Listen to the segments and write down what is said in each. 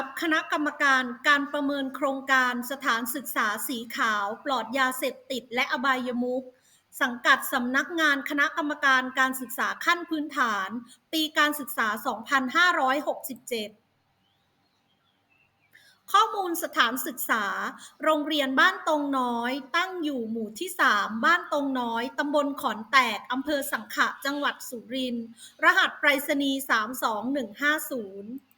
รับคณะกรรมการการประเมินโครงการสถานศึกษาสีขาว ปลอดยาเสพติดและอบายมุขสังกัดสำนักงานคณะกรรมการการศึกษาขั้นพื้นฐาน ปีการศึกษา 2567 ข้อมูลสถานศึกษา โรงเรียนบ้านตรงน้อย ตั้งอยู่หมู่ที่ 3 บ้านตรงน้อยตำบลขอนแตกอำเภอสังขะจังหวัดสุรินทร์รหัสไปรษณีย์ 32150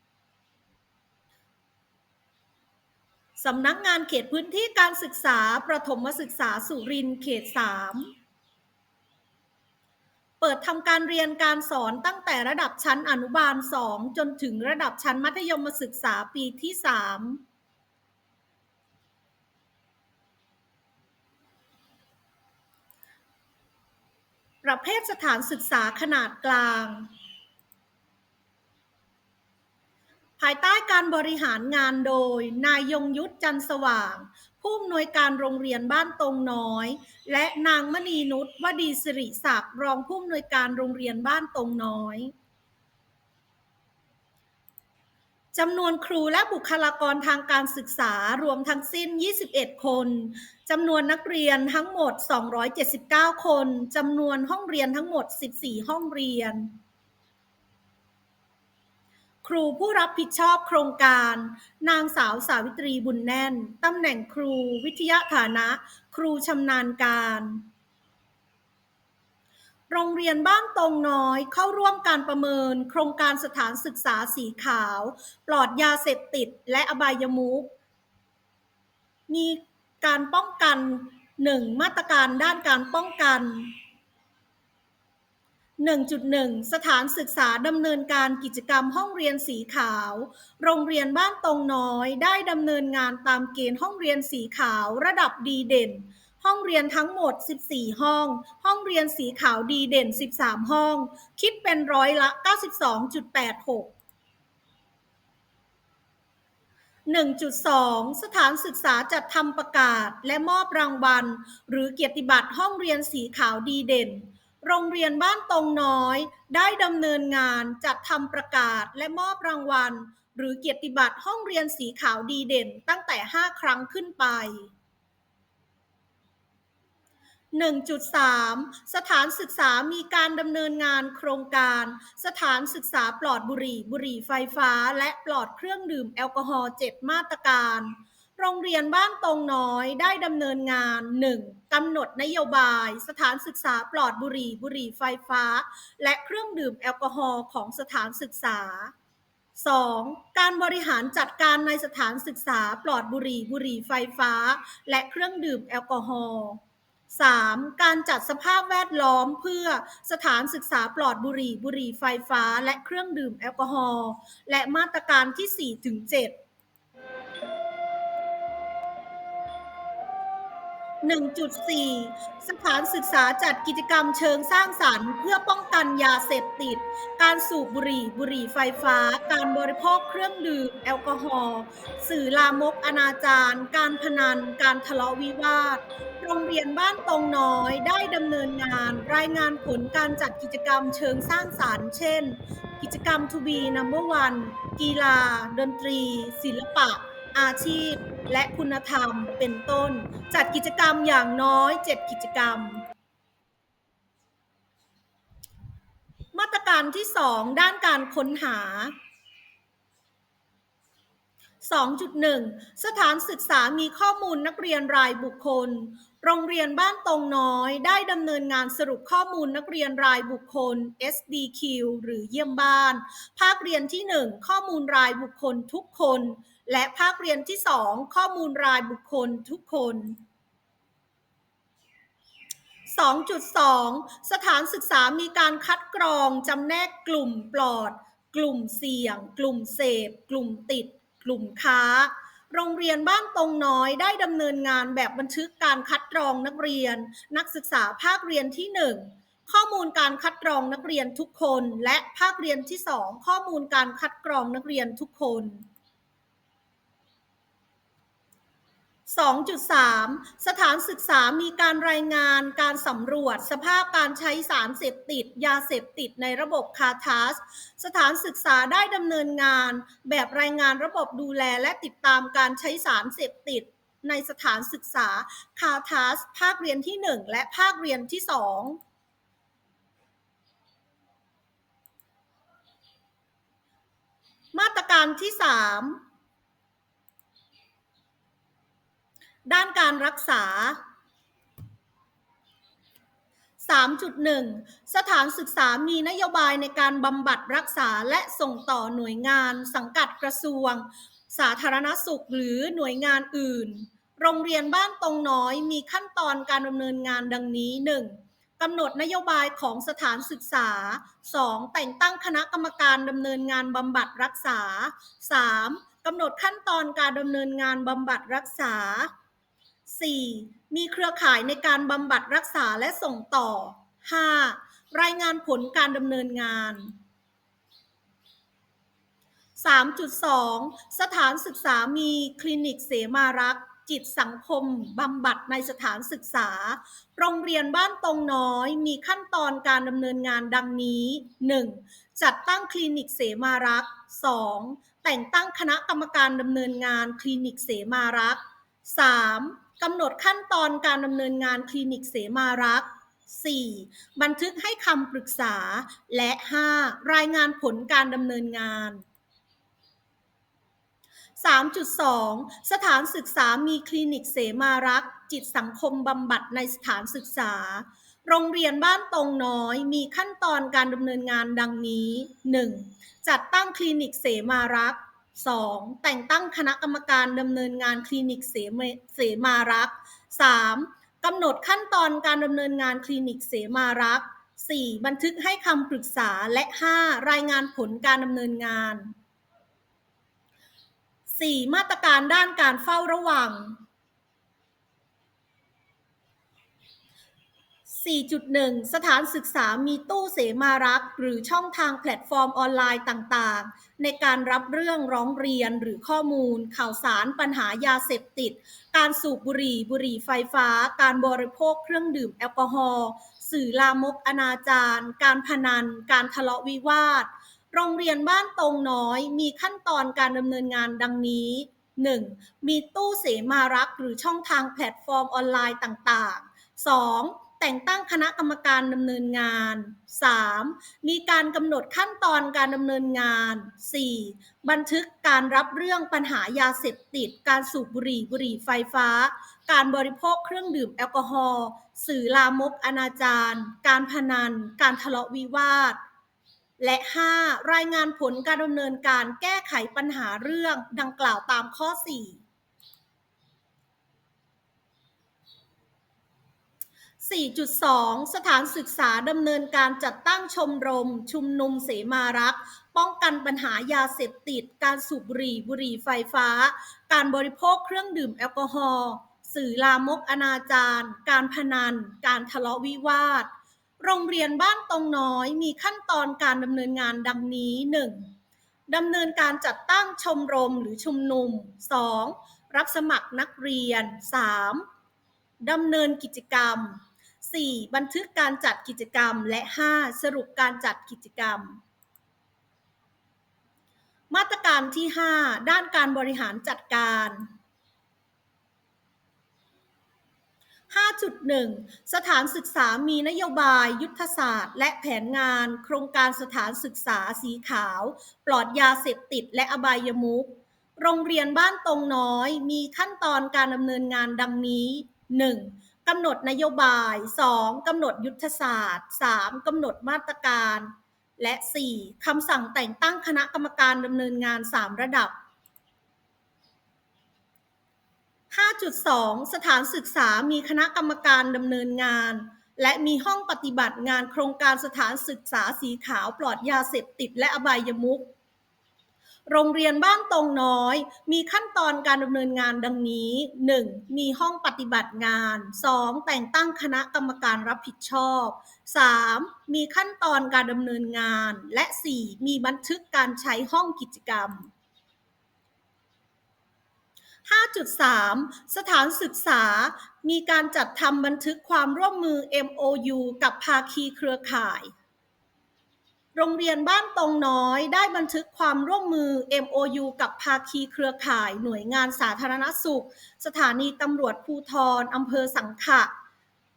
สำนักงานเขตพื้นที่การศึกษาประถมศึกษาสุรินทร์เขต 3 เปิดทำการเรียนการสอนตั้งแต่ระดับชั้นอนุบาล 2 จนถึงระดับชั้นมัธยมศึกษาปีที่ 3ประเภทสถานศึกษาขนาดกลาง ภายใต้การบริหารงานโดย นายยงยุทธจันสว่าง ผู้อำนวยการโรงเรียนบ้านตรงน้อย และนางมณีนุชวดีสิริศักดิ์รองผู้อำนวยการโรงเรียนบ้านตรงน้อยจำนวนครูและบุคลากรทางการศึกษารวมทั้งสิ้น 21 คน จำนวนนักเรียนทั้งหมด 279 คน จำนวนห้องเรียนทั้งหมด 14 ห้องเรียน ครูผู้รับผิดชอบโครงการ นางสาวสาวิตรีบุญแน่น ตำแหน่งครูวิทยาฐานะ ครูชำนาญการ โรงเรียนบ้านตรงน้อยเข้าร่วมการประเมิน โครงการสถานศึกษาสีขาว ปลอดยาเสพติดและอบายมุขมีการป้องกัน 1. มาตรการด้านการป้องกัน 1.1 สถานศึกษาดำเนินการกิจกรรมห้องเรียนสีขาว โรงเรียนบ้านตรงน้อย ได้ดำเนินงานตามเกณฑ์ห้องเรียนสีขาวระดับดีเด่น ห้องเรียนทั้งหมด 14 ห้อง ห้องเรียนสีขาวดีเด่น 13 ห้อง คิดเป็นร้อยละ 92.86 1.2 สถานศึกษาจัดทำประกาศและมอบรางวัล หรือเกียรติบัตรห้องเรียนสีขาวดีเด่น โรงเรียนบ้านตรงน้อย ได้ดำเนินงานจัดทำประกาศและมอบรางวัล หรือเกียรติบัตรห้องเรียนสีขาวดีเด่นตั้งแต่ 5 ครั้งขึ้นไป 1.3 สถานศึกษามีการดำเนินงานโครงการ สถานศึกษาปลอดบุหรี่ บุหรี่ไฟฟ้า และปลอดเครื่องดื่มแอลกอฮอล์7มาตรการ โรงเรียนบ้านตรงน้อยได้ดำเนินงาน 1. กำหนดนโยบาย สถานศึกษาปลอดบุหรี่บุหรี่ไฟฟ้า และเครื่องดื่มแอลกอฮอล์ของสถานศึกษา 2. การบริหารจัดการในสถานศึกษาปลอดบุหรี่บุหรี่ไฟฟ้า และเครื่องดื่มแอลกอฮอล์ 3. การจัดสภาพแวดล้อมเพื่อสถานศึกษาปลอดบุหรี่บุหรี่ไฟฟ้า และเครื่องดื่มแอลกอฮอล์และมาตรการที่ 4 ถึง 7 1.4 สถานศึกษาจัดกิจกรรมเชิงสร้างสรรค์ เพื่อป้องกันยาเสพติด การสูบบุหรี่ บุหรี่ไฟฟ้า การบริโภคเครื่องดื่มแอลกอฮอล์สื่อลามกอนาจารการพนัน การทะเลาะวิวาท โรงเรียนบ้านตรงน้อยได้ดำเนินงาน รายงานผลการจัดกิจกรรมเชิงสร้างสรรค์ เช่น กิจกรรม To be number one กีฬา ดนตรี ศิลปะ อาชีพ และคุณธรรมเป็นต้น จัดกิจกรรมอย่างน้อย 7 กิจกรรม มาตรการที่ 2 ด้านการค้นหา 2.1 สถานศึกษามีข้อมูลนักเรียนรายบุคคล โรงเรียนบ้านตรงน้อยได้ดำเนินงานสรุปข้อมูลนักเรียนรายบุคคล SDQ หรือเยี่ยมบ้าน ภาคเรียนที่ 1 ข้อมูลรายบุคคลทุกคน และภาคเรียนที่ 2 ข้อมูลรายบุคคลทุกคน 2.2 สถานศึกษามีการคัดกรองจำแนกกลุ่มปลอด กลุ่มเสี่ยง กลุ่มเสพ กลุ่มติด กลุ่มค้า โรงเรียนบ้านตรงน้อยได้ดำเนินงานแบบบันทึกการคัดกรองนักเรียน นักศึกษาภาคเรียนที่ 1ข้อมูลการคัดกรองนักเรียนทุกคน และภาคเรียนที่ 2 ข้อมูลการคัดกรองนักเรียนทุกคน 2.3 สถานศึกษามีการรายงานการสำรวจ สภาพการใช้สารเสพติด ยาเสพติดในระบบคาทัสสถานศึกษาได้ดำเนินงาน แบบรายงานระบบดูแลและติดตามการใช้สารเสพติด ในสถานศึกษาคาทัสภาคเรียนที่ 1 และภาคเรียนที่ 2มาตรการที่ 3 ด้านการรักษา 3.1 สถานศึกษามีนโยบายในการบำบัดรักษาและส่งต่อหน่วยงานสังกัดกระทรวง สาธารณสุขหรือหน่วยงานอื่น โรงเรียนบ้านตรงน้อยมีขั้นตอนการดำเนินงานดังนี้ 1. กำหนดนโยบายของสถานศึกษา 2. แต่งตั้งคณะกรรมการดำเนินงานบำบัดรักษา 3. กำหนดขั้นตอนการดำเนินงานบำบัดรักษา 4. มีเครือข่ายในการบำบัดรักษาและส่งต่อ 5. รายงานผลการดำเนินงาน 3.2 สถานศึกษามีคลินิกเสมารักษ์จิตสังคมบำบัดในสถานศึกษา โรงเรียนบ้านตรงน้อย มีขั้นตอนการดำเนินงานดังนี้ 1. จัดตั้งคลินิกเสมารักษ์ 2. แต่งตั้งคณะกรรมการดำเนินงานคลินิกเสมารักษ์ 3. กำหนดขั้นตอนการดำเนินงานคลินิกเสมารักษ์ 4. บันทึกให้คำปรึกษา และ 5. รายงานผลการดำเนินงาน 3.2 สถานศึกษามีคลินิกเสมารักษ์ จิตสังคมบำบัดในสถานศึกษา โรงเรียนบ้านตรงน้อยมีขั้นตอนการดำเนินงานดังนี้ 1. จัดตั้งคลินิกเสมารักษ์ 2. แต่งตั้งคณะกรรมการดำเนินงานคลินิกเสมเสมารักษ์ 3. กำหนดขั้นตอนการดำเนินงานคลินิกเสมารักษ์ 4. บันทึกให้คำปรึกษาและ 5. รายงานผลการดำเนินงาน 4. มาตรการด้านการเฝ้าระวัง 4.1 สถานศึกษามีตู้เสมารักษ์ หรือช่องทางแพลตฟอร์มออนไลน์ต่างๆ ในการรับเรื่องร้องเรียนหรือข้อมูล ข่าวสารปัญหายาเสพติด การสูบบุหรี่บุหรี่ไฟฟ้า การบริโภคเครื่องดื่มแอลกอฮอล์สื่อลามกอนาจารการพนัน การทะเลาะวิวาท โรงเรียนบ้านตรงน้อยมีขั้นตอนการดำเนินงานดังนี้ 1. มีตู้เสมารักษ์หรือช่องทางแพลตฟอร์มออนไลน์ต่างๆ 2. แต่งตั้งคณะกรรมการดำเนินงาน 3. มีการกำหนดขั้นตอนการดำเนินงาน 4. บันทึกการรับเรื่องปัญหายาเสพติด การสูบบุหรี่บุหรี่ไฟฟ้า การบริโภคเครื่องดื่มแอลกอฮอล์ สื่อลามกอนาจารการพนัน การทะเลาะวิวาท และ 5. รายงานผลการดำเนินการแก้ไขปัญหาเรื่องดังกล่าวตามข้อ 4 4.2 สถานศึกษาดำเนินการจัดตั้งชมรม ชุมนุมเสมารัก ป้องกันปัญหายาเสพติด การสูบบุหรี่บุหรี่ไฟฟ้า การบริโภคเครื่องดื่มแอลกอฮอล์สื่อลามกอนาจารการพนัน การทะเลาะวิวาท โรงเรียนบ้านตรงน้อยมีขั้นตอนการดำเนินงานดังนี้ 1. ดำเนินการจัดตั้งชมรมหรือชุมนุม 2. รับสมัครนักเรียน 3. ดำเนินกิจกรรม 4. บันทึกการจัดกิจกรรม และ 5. สรุปการจัดกิจกรรม มาตรการที่ 5 ด้านการบริหารจัดการ 5.1 สถานศึกษามีนโยบายยุทธศาสตร์ และแผนงาน โครงการสถานศึกษาสีขาว ปลอดยาเสพติดและอบายมุขโรงเรียนบ้านตรงน้อย มีขั้นตอนการดำเนินงานดังนี้ 1. กำหนดนโยบาย 2. กำหนดยุทธศาสตร์ 3. กำหนดมาตรการ และ 4. คำสั่งแต่งตั้งคณะกรรมการดำเนินงาน 3 ระดับ 5.2 สถานศึกษามีคณะกรรมการดำเนินงาน และมีห้องปฏิบัติงานโครงการสถานศึกษาสีขาวปลอดยาเสพติดและอบายมุข โรงเรียนบ้านตรงน้อย มีขั้นตอนการดำเนินงานดังนี้ 1. มีห้องปฏิบัติงาน 2. แต่งตั้งคณะกรรมการรับผิดชอบ 3. มีขั้นตอนการดำเนินงาน และ 4. มีบันทึกการใช้ห้องกิจกรรม 5.3 สถานศึกษา มีการจัดทำบันทึกความร่วมมือ MOU กับภาคีเครือข่าย โรงเรียนบ้านตรงน้อยได้บันทึกความร่วมมือ MOU กับภาคีเครือข่าย หน่วยงานสาธารณสุข สถานีตำรวจภูทรอำเภอสังขะ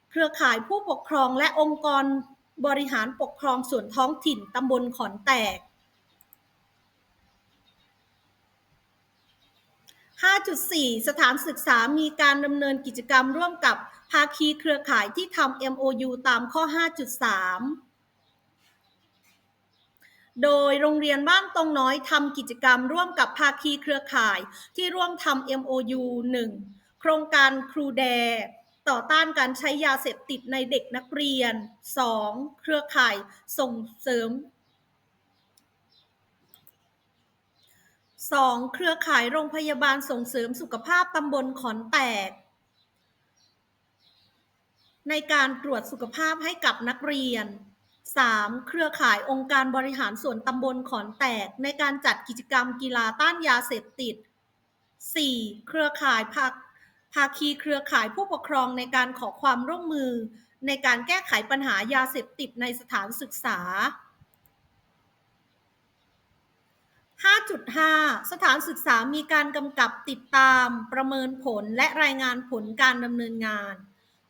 เครือข่ายผู้ปกครองและองค์กรบริหารปกครองส่วนท้องถิ่นตำบลขอนแตก 5.4 สถานศึกษามีการดำเนินกิจกรรมร่วมกับภาคีเครือข่ายที่ทำ MOU ตามข้อ 5.3 โดยโรงเรียนบ้านตรงน้อยทำกิจกรรมร่วมกับภาคีเครือข่าย ที่ร่วมทำ MOU 1 โครงการครูแด ต่อต้านการใช้ยาเสพติดในเด็กนักเรียน 2. เครือข่ายส่งเสริม 2. เครือข่ายโรงพยาบาลส่งเสริมสุขภาพตำบลขอนแตก ในการตรวจสุขภาพให้กับนักเรียน 3. เครือข่ายองค์การบริหารส่วนตำบลขอนแตก ในการจัดกิจกรรมกีฬาต้านยาเสพติด 4. เครือข่ายภาคภาคีเครือข่ายผู้ปกครองในการขอความร่วมมือ ในการแก้ไขปัญหายาเสพติดในสถานศึกษา 5.5 สถานศึกษามีการกำกับติดตาม ประเมินผลและรายงานผลการดำเนินงาน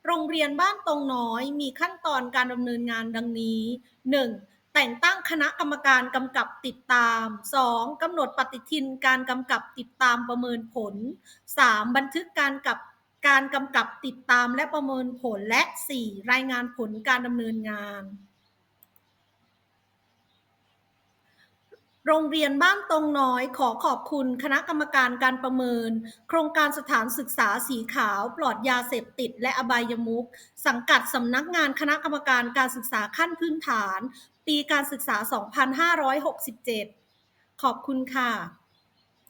โรงเรียนบ้านตรงน้อยมีขั้นตอนการดำเนินงานดังนี้ 1. แต่งตั้งคณะกรรมการกำกับติดตาม 2. กำหนดปฏิทินการกำกับติดตามประเมินผล 3. บันทึกการกับการกำกับติดตามและประเมินผลและ 4. รายงานผลการดำเนินงาน โรงเรียนบ้านตรงน้อยขอขอบคุณคณะกรรมการการประเมิน โครงการสถานศึกษาสีขาว ปลอดยาเสพติด และอบายมุขสังกัดสำนักงานคณะกรรมการการศึกษาขั้นพื้นฐาน ปีการศึกษา 2567 ขอบคุณค่ะ